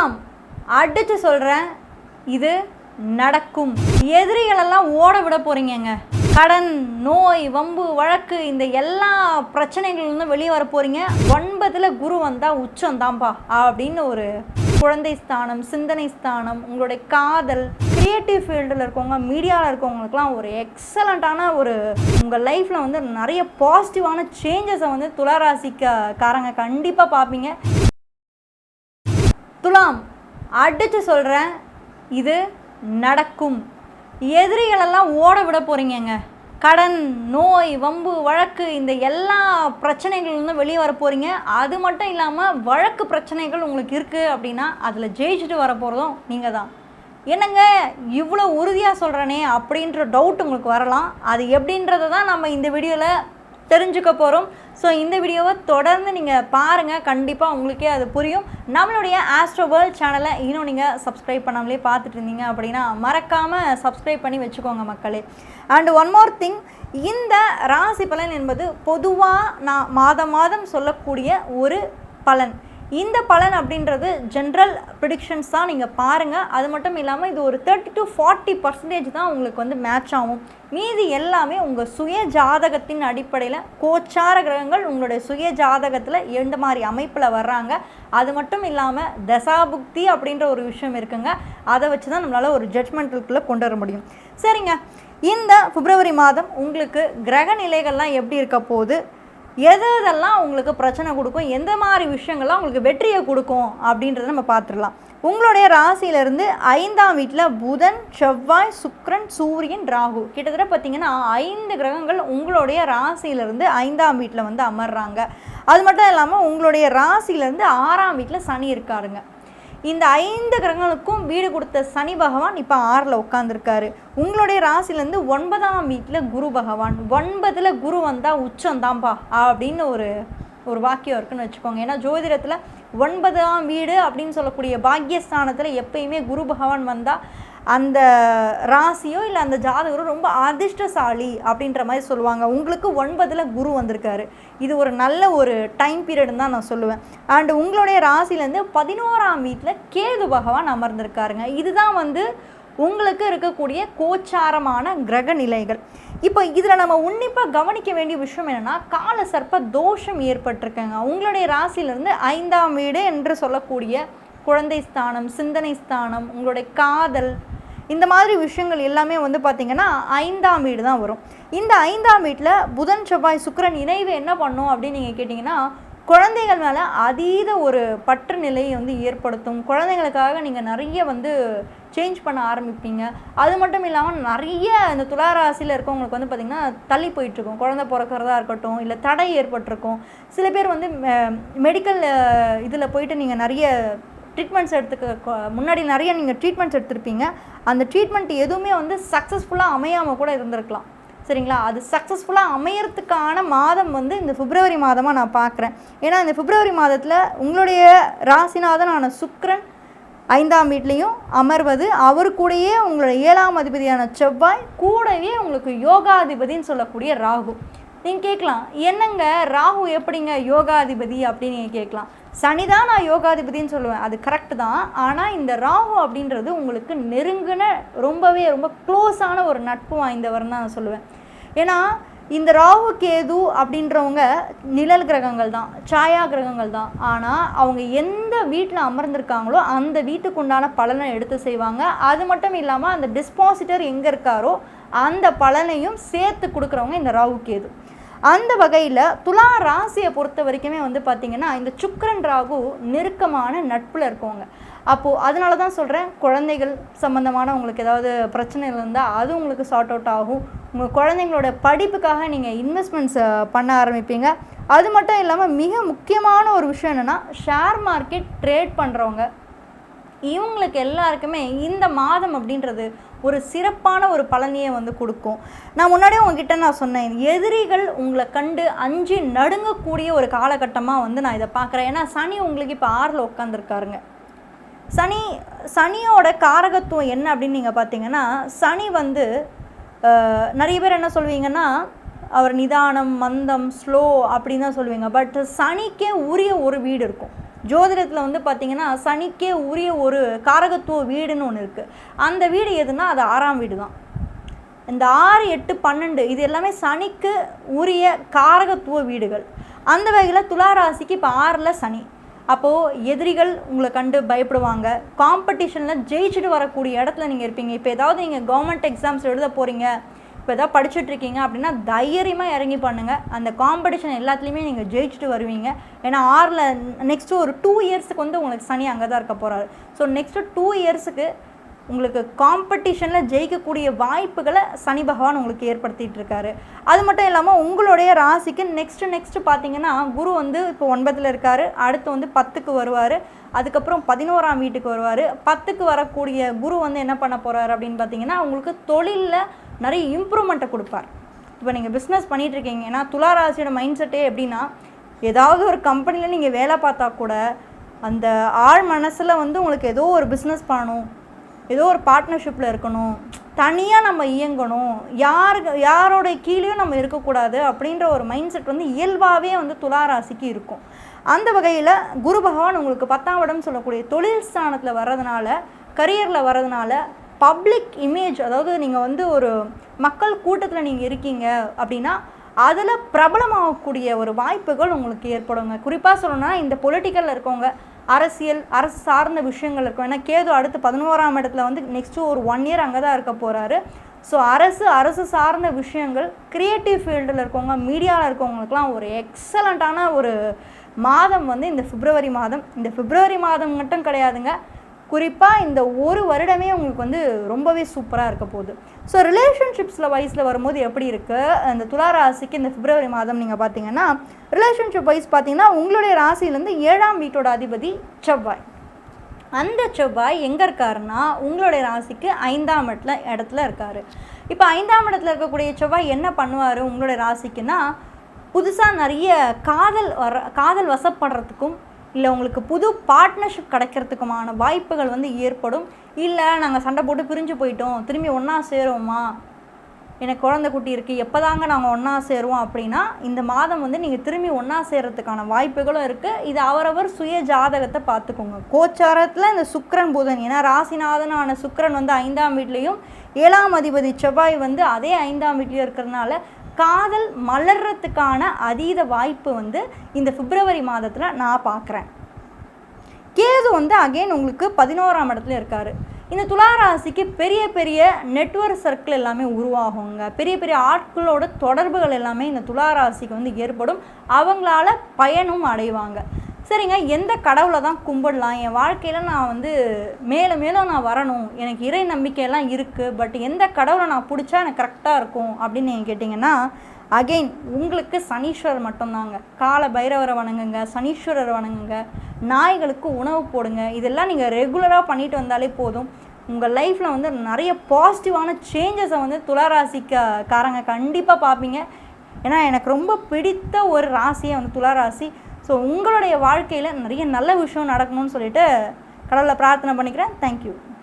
துலாம் அடிச்சு சொல்கிறேன் இது நடக்கும். எதிரிகளெல்லாம் ஓட விட போறீங்கங்க. கடன் நோய் வம்பு வழக்கு இந்த எல்லா பிரச்சனைகள்லேருந்து வெளியே வர போகிறீங்க ஒன்பதில் குரு வந்தால் உச்சம்தான்ப்பா அப்படின்னு ஒரு குழந்தை ஸ்தானம் சிந்தனை ஸ்தானம் உங்களுடைய காதல் கிரியேட்டிவ் ஃபீல்டில் இருக்கவங்க மீடியாவில் இருக்கவங்களுக்குலாம் ஒரு எக்ஸலண்ட்டான ஒரு உங்கள் லைஃப்பில் வந்து நிறைய பாசிட்டிவான சேஞ்சஸை வந்து துளாராசிக்க காரங்க கண்டிப்பாக பார்ப்பீங்க. அடித்து சொல்கிறேன் இது நடக்கும். எதிரிகளெல்லாம் ஓட விட போகிறீங்கங்க கடன் நோய் வம்பு வழக்கு இந்த எல்லா பிரச்சனைகள்லேருந்து வெளியே வர போகிறீங்க அது மட்டும் இல்லாமல் வழக்கு பிரச்சனைகள் உங்களுக்கு இருக்குது அப்படின்னா அதில் ஜெயிச்சுட்டு வர போகிறதும் நீங்கள் தான் என்னங்க இவ்வளோ உறுதியாக சொல்கிறேனே அப்படின்ற டவுட் உங்களுக்கு வரலாம். அது எப்படின்றத தான் நம்ம இந்த வீடியோவில் தெரிஞ்சுக்க போகிறோம் ஸோ இந்த வீடியோவை தொடர்ந்து நீங்கள் பாருங்கள் கண்டிப்பாக உங்களுக்கே அது புரியும். நம்மளுடைய ஆஸ்ட்ரோ வேர்ல்ட் சேனலை இன்னும் நீங்கள் சப்ஸ்கிரைப் பண்ணாமலே பார்த்துட்டு இருந்தீங்க அப்படின்னா மறக்காமல் சப்ஸ்கிரைப் பண்ணி வச்சுக்கோங்க மக்களே. அண்ட் ஒன் மோர் திங் இந்த ராசி பலன் என்பது பொதுவாக நான் மாதம் மாதம் சொல்லக்கூடிய ஒரு பலன். இந்த பலன் அப்படின்றது ஜென்ரல் ப்ரிடிக்ஷன்ஸ் தான் நீங்கள் பாருங்கள் அது மட்டும் இல்லாமல் இது ஒரு தேர்ட்டி டு ஃபார்ட்டி பர்சன்டேஜ் தான் உங்களுக்கு வந்து மேட்ச் ஆகும். மீதி எல்லாமே உங்கள் சுய ஜாதகத்தின் அடிப்படையில் கோச்சார கிரகங்கள் உங்களுடைய சுய ஜாதகத்தில் எந்த மாதிரி அமைப்பில் வர்றாங்க. அது மட்டும் இல்லாமல் தசாபுக்தி அப்படின்ற ஒரு விஷயம் இருக்குங்க. அதை வச்சு தான் நம்மளால் ஒரு ஜட்மெண்ட்டுக்குள்ளே கொண்டு வர முடியும். சரிங்க. இந்த பிப்ரவரி மாதம் உங்களுக்கு கிரக நிலைகள்லாம் எப்படி இருக்க போகுது? எது எதெல்லாம் உங்களுக்கு பிரச்சனை கொடுக்கும் எந்த மாதிரி விஷயங்கள்லாம் உங்களுக்கு வெற்றியை கொடுக்கும் அப்படின்றத நம்ம பார்த்துடலாம். உங்களுடைய ராசியிலிருந்து ஐந்தாம் வீட்டில் புதன் செவ்வாய் சுக்ரன் சூரியன் ராகு. கிட்டத்தட்ட பார்த்தீங்கன்னா ஐந்து கிரகங்கள் உங்களுடைய ராசியிலிருந்து ஐந்தாம் வீட்டில் வந்து அமர்றாங்க. அது மட்டும் இல்லாமல் உங்களுடைய ராசியிலேருந்து ஆறாம் வீட்டில் சனி இருக்காருங்க. இந்த ஐந்து கிரகங்களுக்கும் வீடு கொடுத்த சனி பகவான் இப்போ ஆறில் உட்காந்துருக்காரு உங்களுடைய ராசிலேருந்து ஒன்பதாம் வீட்டில் குரு பகவான் ஒன்பதில் குரு வந்தால் உச்சந்தான்பா அப்படின்னு ஒரு ஒரு வாக்கியம் இருக்குன்னு வச்சுக்கோங்க. ஏன்னா ஜோதிடத்தில் ஒன்பதாம் வீடு அப்படின்னு சொல்லக்கூடிய பாக்கியஸ்தானத்தில் எப்பயுமே குரு பகவான் வந்தால் அந்த ராசியோ இல்லை அந்த ஜாதகரோ ரொம்ப அதிர்ஷ்டசாலி அப்படின்ற மாதிரி சொல்லுவாங்க. உங்களுக்கு ஒன்பதில் குரு வந்திருக்காரு. இது ஒரு நல்ல ஒரு டைம் பீரியட்னு தான் நான் சொல்லுவேன். அண்டு உங்களுடைய ராசிலேருந்து பதினோராம் வீட்டில் கேது பகவான் அமர்ந்திருக்காருங்க. இதுதான் வந்து உங்களுக்கு இருக்கக்கூடிய கோச்சாரமான கிரக நிலைகள். இப்போ இதில் நம்ம உன்னிப்பாக கவனிக்க வேண்டிய விஷயம் என்னென்னா கால சர்ப்ப தோஷம் ஏற்பட்டிருக்கேங்க. உங்களுடைய ராசியிலிருந்து ஐந்தாம் வீடு என்று சொல்லக்கூடிய குழந்தை ஸ்தானம் சிந்தனை ஸ்தானம் உங்களுடைய காதல் இந்த மாதிரி விஷயங்கள் எல்லாமே வந்து பார்த்திங்கன்னா ஐந்தாம் வீடு தான் வரும். இந்த ஐந்தாம் வீட்டில் புதன் செவ்வாய் சுக்கிரன் இணைவு என்ன பண்ணும் அப்படின்னு நீங்கள் கேட்டிங்கன்னா குழந்தைகள் மேலே அதீத ஒரு பற்று நிலையை வந்து ஏற்படுத்தும். குழந்தைங்களுக்காக நீங்கள் நிறைய வந்து சேஞ்ச் பண்ண ஆரம்பிப்பீங்க. அது மட்டும் இல்லாமல் நிறைய இந்த துளாராசியில் இருக்கவங்களுக்கு வந்து பார்த்திங்கன்னா தள்ளி போயிட்டுருக்கும். குழந்த பிறக்கிறதா இருக்கட்டும் இல்லை தடை ஏற்பட்டிருக்கும். சில பேர் வந்து மெடிக்கல் இதில் போயிட்டு நீங்கள் நிறைய ட்ரீட்மெண்ட்ஸ் எடுத்துக்க முன்னாடி நிறைய நீங்கள் ட்ரீட்மெண்ட்ஸ் எடுத்திருப்பீங்க. அந்த ட்ரீட்மெண்ட் எதுவுமே வந்து சக்ஸஸ்ஃபுல்லாக அமையாமல் கூட இருந்திருக்கலாம். சரிங்களா? அது சக்ஸஸ்ஃபுல்லாக அமையறதுக்கான மாதம் வந்து இந்த பிப்ரவரி மாதமாக நான் பார்க்குறேன். ஏன்னா இந்த பிப்ரவரி மாதத்தில் உங்களுடைய ராசிநாதனான சுக்ரன் ஐந்தாம் வீட்லேயும் அமர்வது அவர் கூடயே உங்களுடைய ஏழாம் அதிபதியான செவ்வாய் கூடவே உங்களுக்கு யோகாதிபதின்னு சொல்லக்கூடிய ராகு. நீங்கள் கேட்கலாம் என்னங்க ராகு எப்படிங்க யோகாதிபதி அப்படின்னு நீங்கள் கேட்கலாம். சனி தான் நான் யோகாதிபதின்னு சொல்லுவேன் அது கரெக்டு தான். ஆனால் இந்த ராகு அப்படின்றது உங்களுக்கு நெருங்கின ரொம்பவே ரொம்ப க்ளோஸான ஒரு நட்பு வாய்ந்தவர்னு தான் நான் சொல்லுவேன். ஏன்னா இந்த ராகு கேது அப்படின்றவங்க நிழல் கிரகங்கள் தான் சாயா கிரகங்கள் தான். ஆனால் அவங்க எந்த வீட்டில் அமர்ந்திருக்காங்களோ அந்த வீட்டுக்கு உண்டான பலனை எடுத்து செய்வாங்க. அது மட்டும் இல்லாமல் அந்த டிஸ்பாசிட்டர் எங்கே இருக்காரோ அந்த பலனையும் சேர்த்து கொடுக்குறவங்க இந்த ராகு கேது. அந்த வகையில் துலா ராசியை பொறுத்த வரைக்குமே வந்து பார்த்திங்கன்னா இந்த சுக்கரன் ராகு நெருக்கமான நட்பில் இருக்கவங்க. அப்போது அதனால தான் சொல்கிறேன் குழந்தைகள் சம்மந்தமான உங்களுக்கு ஏதாவது பிரச்சனைகள் இருந்தால் அது உங்களுக்கு சார்ட் அவுட் ஆகும். உங்கள் குழந்தைங்களோட படிப்புக்காக நீங்கள் இன்வெஸ்ட்மெண்ட்ஸ் பண்ண ஆரம்பிப்பீங்க. அது மட்டும் இல்லாமல் மிக முக்கியமான ஒரு விஷயம் என்னென்னா ஷேர் மார்க்கெட் ட்ரேட் பண்ணுறவங்க இவங்களுக்கு எல்லாருக்குமே இந்த மாதம் அப்படின்றது ஒரு சிறப்பான ஒரு பழனியை வந்து கொடுக்கும். நான் முன்னாடியே உங்ககிட்ட நான் சொன்னேன் எதிரிகள் உங்களை கண்டு அஞ்சு நடுங்கக்கூடிய ஒரு காலகட்டமாக வந்து நான் இதை பார்க்குறேன். ஏன்னா சனி உங்களுக்கு இப்போ ஆறில் உட்காந்துருக்காருங்க சனி சனியோட காரகத்துவம் என்ன அப்படின்னு நீங்கள் பார்த்தீங்கன்னா சனி வந்து நிறைய பேர் என்ன சொல்வீங்கன்னா அவர் நிதானம் மந்தம் ஸ்லோ அப்படின்னு தான் சொல்லுவீங்க. பட் சனிக்கே உரிய ஒரு வீடு இருக்கும். ஜோதிடத்தில் வந்து பார்த்திங்கன்னா சனிக்கே உரிய ஒரு காரகத்துவ வீடுன்னு ஒன்று இருக்குது அந்த வீடு எதுனா அது ஆறாம் வீடு தான் இந்த ஆறு எட்டு பன்னெண்டு இது எல்லாமே சனிக்கு உரிய காரகத்துவ வீடுகள். அந்த வகையில் துளாராசிக்கு இப்போ ஆறில் சனி. அப்போது எதிரிகள் உங்களை கண்டு பயப்படுவாங்க. காம்படிஷனில் ஜெயிச்சுட்டு வரக்கூடிய இடத்துல நீங்கள் இருப்பீங்க. இப்போ ஏதாவது நீங்கள் கவர்மெண்ட் எக்ஸாம்ஸ் எழுத போகிறீங்க இப்போ ஏதாவது படிச்சுட்ருக்கீங்க அப்படின்னா தைரியமாக இறங்கி பண்ணுங்கள் அந்த காம்படிஷன் எல்லாத்துலேயுமே நீங்கள் ஜெயிச்சுட்டு வருவீங்க. ஏன்னா ஆறில் நெக்ஸ்ட்டு ஒரு டூ இயர்ஸுக்கு வந்து உங்களுக்கு சனி அங்கே தான் இருக்க போகிறாரு ஸோ நெக்ஸ்ட்டு டூ இயர்ஸுக்கு உங்களுக்கு காம்படிஷனில் ஜெயிக்கக்கூடிய வாய்ப்புகளை சனி பகவான் உங்களுக்கு ஏற்படுத்திகிட்டு இருக்காரு. அது மட்டும் இல்லாமல் உங்களுடைய ராசிக்கு நெக்ஸ்ட்டு நெக்ஸ்ட்டு பார்த்தீங்கன்னா குரு வந்து இப்போ ஒன்பதில் இருக்கார். அடுத்து வந்து பத்துக்கு வருவார். அதுக்கப்புறம் பதினோராம் வீட்டுக்கு வருவார். பத்துக்கு வரக்கூடிய குரு வந்து என்ன பண்ண போகிறார் அப்படின்னு பார்த்தீங்கன்னா உங்களுக்கு தொழிலில் நிறைய இம்ப்ரூவ்மெண்ட்டை கொடுப்பார். இப்போ நீங்கள் பிஸ்னஸ் பண்ணிகிட்டு இருக்கீங்க ஏன்னா துளாராசியோட மைண்ட் செட்டே எப்படின்னா ஏதாவது ஒரு கம்பெனியில் நீங்கள் வேலை பார்த்தா கூட அந்த ஆழ் மனசில் வந்து உங்களுக்கு ஏதோ ஒரு பிஸ்னஸ் பண்ணணும் ஏதோ ஒரு பார்ட்னர்ஷிப்பில் இருக்கணும் தனியாக நம்ம இயங்கணும் யாருக்கு யாரோட கீழேயும் நம்ம இருக்கக்கூடாது அப்படின்ற ஒரு மைண்ட் செட் வந்து இயல்பாகவே வந்து துளாராசிக்கு இருக்கும். அந்த வகையில் குரு பகவான் உங்களுக்கு பத்தாம் இடம் சொல்லக்கூடிய தொழில் ஸ்தானத்தில் வர்றதுனால கரியரில் வர்றதுனால பப்ளிக் இமேஜ் அதாவது நீங்கள் வந்து ஒரு மக்கள் கூட்டத்தில் நீங்கள் இருக்கீங்க அப்படின்னா அதில் பிரபலமாகக்கூடிய ஒரு வாய்ப்புகள் உங்களுக்கு ஏற்படுங்க. குறிப்பாக சொல்லணும்னா இந்த பொலிட்டிக்கலில் இருக்கவங்க அரசியல் அரசு சார்ந்த விஷயங்கள் இருக்கும். ஏன்னா கேது அடுத்து பதினோராம் இடத்துல வந்து நெக்ஸ்ட்டு ஒரு ஒன் இயர் அங்கே தான் இருக்க போகிறாரு ஸோ அரசு அரசு சார்ந்த விஷயங்கள் க்ரியேட்டிவ் ஃபீல்டில் இருக்கவங்க மீடியாவில் இருக்கவங்களுக்குலாம் ஒரு எக்ஸலண்ட்டான ஒரு மாதம் வந்து இந்த பிப்ரவரி மாதம். இந்த பிப்ரவரி மாதம் மட்டும் கிடையாதுங்க. குறிப்பாக இந்த ஒரு வருடமே உங்களுக்கு வந்து ரொம்பவே சூப்பராக இருக்க போகுது. ஸோ ரிலேஷன்ஷிப்ஸில் வயசில் வரும்போது எப்படி இருக்குது அந்த துலா ராசிக்கு இந்த பிப்ரவரி மாதம் நீங்கள் பார்த்தீங்கன்னா ரிலேஷன்ஷிப் வைஸ் பார்த்தீங்கன்னா உங்களுடைய ராசியிலேருந்து ஏழாம் வீட்டோட அதிபதி செவ்வாய். அந்த செவ்வாய் எங்கே இருக்காருன்னா உங்களுடைய ராசிக்கு ஐந்தாம் இடத்துல இடத்துல இருக்கார். இப்போ ஐந்தாம் இடத்துல இருக்கக்கூடிய செவ்வாய் என்ன பண்ணுவார் உங்களுடைய ராசிக்குன்னா புதுசாக நிறைய காதல் வர காதல் வசப்படுறதுக்கும் இல்லை உங்களுக்கு புது பார்ட்னர்ஷிப் கிடைக்கிறதுக்குமான வாய்ப்புகள் வந்து ஏற்படும். இல்லை நாங்கள் சண்டை போட்டு பிரிஞ்சு போயிட்டோம். திரும்பி ஒன்றா சேருவோமா? எனக்கு குழந்தை குட்டி இருக்குது எப்போ தாங்க நாங்கள் ஒன்றா சேருவோம் அப்படின்னா இந்த மாதம் வந்து நீங்கள் திரும்பி ஒன்றா சேர்கிறதுக்கான வாய்ப்புகளும் இருக்குது இது அவரவர் சுய ஜாதகத்தை பார்த்துக்கோங்க. கோச்சாரத்தில் இந்த சுக்கரன் புதன். ஏன்னா ராசிநாதனான சுக்கரன் வந்து ஐந்தாம் வீட்லேயும் ஏழாம் அதிபதி செவ்வாய் வந்து அதே ஐந்தாம் வீட்லேயும் இருக்கிறதுனால காதல் மலர்றதுக்கான அதீத வாய்ப்பு வந்து இந்த பிப்ரவரி மாதத்தில் நான் பார்க்குறேன் கேது வந்து அகெயின் உங்களுக்கு பதினோராம் இடத்துல இருக்கார். இந்த துளாராசிக்கு பெரிய பெரிய நெட்ஒர்க் சர்க்கிள் எல்லாமே உருவாகுங்க. பெரிய பெரிய ஆட்களோட தொடர்புகள் எல்லாமே இந்த துளாராசிக்கு வந்து ஏற்படும். அவங்களால பயனும் அடைவாங்க. சரிங்க எந்த கடவுளை தான் கும்பிடலாம்? என் வாழ்க்கையில் நான் வந்து மேலும் மேலும் நான் வரணும். எனக்கு இறை நம்பிக்கையெல்லாம் இருக்குது பட் எந்த கடவுளை நான் பிடிச்சா எனக்கு கரெக்டாக இருக்கும் அப்படின்னு நீங்கள் கேட்டிங்கன்னா அகெயின் உங்களுக்கு சனீஸ்வரர் மட்டும்தாங்க. கால பைரவரை வணங்குங்க சனீஸ்வரர் வணங்குங்க. நாய்களுக்கு உணவு போடுங்க. இதெல்லாம் நீங்கள் ரெகுலராக பண்ணிட்டு வந்தாலே போதும். உங்கள் லைஃப்பில் வந்து நிறைய பாசிட்டிவான சேஞ்சஸை வந்து துளாராசிக்க காரங்க கண்டிப்பாக பார்ப்பீங்க. ஏன்னா எனக்கு ரொம்ப பிடித்த ஒரு ராசியை வந்து துளாராசி. ஸோ உங்களுடைய வாழ்க்கையில் நிறைய நல்ல விஷயம் நடக்கணும்னு சொல்லிட்டு கடவுளை பிரார்த்தனை பண்ணிக்கிறேன். தேங்க்யூ